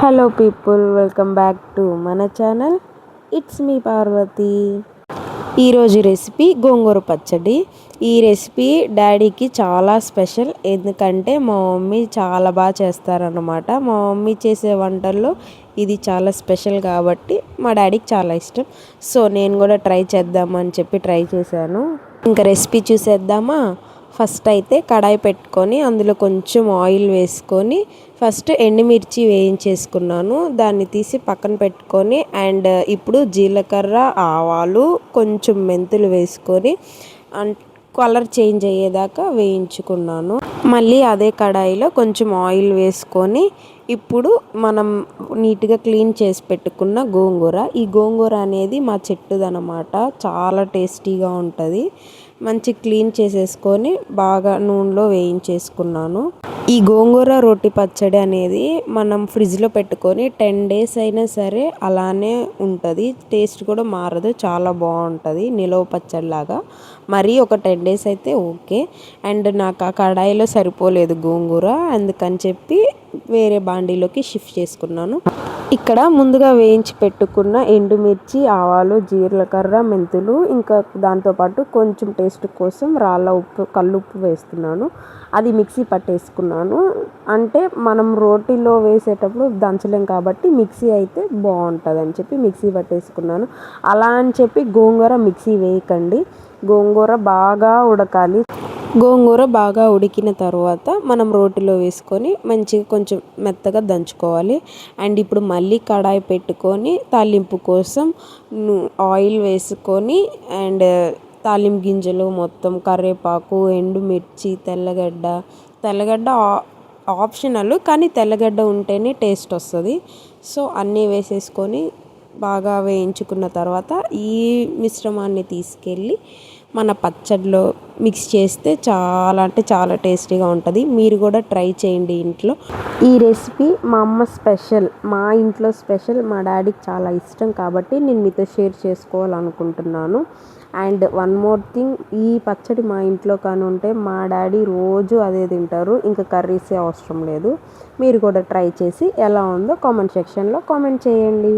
Hello people welcome back to మన channel it's me Parvathi ఈరోజు recipe గోంగూర పచ్చడి. ఈ రెసిపీ డాడీకి చాలా స్పెషల్ ఎందుకంటే మా మమ్మీ చాలా బాగా చేస్తారనమాట మా మమ్మీ చేసే వంటల్లో ఇది చాలా స్పెషల్ కాబట్టి మా డాడీకి చాలా ఇష్టం. సో నేను కూడా ట్రై చేద్దామని చెప్పి ట్రై చేశాను. ఇంకా రెసిపీ చూసేద్దామా? ఫస్ట్ అయితే కడాయి పెట్టుకొని అందులో కొంచెం ఆయిల్ వేసుకొని ఫస్ట్ ఎండుమిర్చి వేయించేసుకున్నాను. దాన్ని తీసి పక్కన పెట్టుకొని అండ్ ఇప్పుడు జీలకర్ర ఆవాలు కొంచెం మెంతులు వేసుకొని కలర్ చేంజ్ అయ్యేదాకా వేయించుకున్నాను. మళ్ళీ అదే కడాయిలో కొంచెం ఆయిల్ వేసుకొని ఇప్పుడు మనం నీట్గా క్లీన్ చేసి పెట్టుకున్న గోంగూర. ఈ గోంగూర అనేది మా చెట్టుదనమాట. చాలా టేస్టీగా ఉంటుంది. మంచి క్లీన్ చేసేసుకొని బాగా నూనెలో వేయించేసుకున్నాను. ఈ గోంగూర రోటి పచ్చడి అనేది మనం ఫ్రిడ్జ్లో పెట్టుకొని టెన్ డేస్ అయినా సరే అలానే ఉంటుంది. టేస్ట్ కూడా మారదు చాలా బాగుంటుంది నిలవ పచ్చడిలాగా. మరీ ఒక టెన్ డేస్ అయితే ఓకే. అండ్ నాకు ఆ కడాయిలో సరిపోలేదు గోంగూర అందుకని చెప్పి వేరే బాండీలోకి షిఫ్ట్ చేసుకున్నాను. ఇక్కడ ముందుగా వేయించి పెట్టుకున్న ఎండుమిర్చి ఆవాలు జీలకర్ర మెంతులు ఇంకా దాంతోపాటు కొంచెం టేస్ట్ కోసం రాళ్ళ ఉప్పు కల్లుప్పు వేస్తున్నాను. అది మిక్సీ పట్టేసుకున్నాను. అంటే మనం రోటీలో వేసేటప్పుడు దంచలేం కాబట్టి మిక్సీ అయితే బాగుంటుంది అని చెప్పి మిక్సీ పట్టేసుకున్నాను. అలా అని చెప్పి గోంగూర మిక్సీ వేయకండి. గోంగూర బాగా ఉడకాలి. గోంగూర బాగా ఉడికిన తర్వాత మనం రోటిలో వేసుకొని మంచిగా కొంచెం మెత్తగా దంచుకోవాలి. అండ్ ఇప్పుడు మళ్ళీ కడాయి పెట్టుకొని తాలింపు కోసం ఆయిల్ వేసుకొని అండ్ తాలింపు గింజలు మొత్తం కరివేపాకు ఎండుమిర్చి తెల్లగడ్డ. తెల్లగడ్డ ఆప్షనల్ కానీ తెల్లగడ్డ ఉంటేనే టేస్ట్ వస్తుంది. సో అన్నీ వేసేసుకొని బాగా వేయించుకున్న తర్వాత ఈ మిశ్రమాన్ని తీసుకెళ్ళి మన పచ్చడిలో మిక్స్ చేస్తే చాలా అంటే చాలా టేస్టీగా ఉంటుంది. మీరు కూడా ట్రై చేయండి ఇంట్లో. ఈ రెసిపీ మా అమ్మ స్పెషల్ మా ఇంట్లో స్పెషల్. మా డాడీకి చాలా ఇష్టం కాబట్టి నేను మీతో షేర్ చేసుకోవాలనుకుంటున్నాను. అండ్ వన్ మోర్ థింగ్ ఈ పచ్చడి మా ఇంట్లో కానీ ఉంటే మా డాడీ రోజు అదే తింటారు. ఇంకా కర్రీసే అవసరం లేదు. మీరు కూడా ట్రై చేసి ఎలా ఉందో కామెంట్ సెక్షన్లో కామెంట్ చేయండి.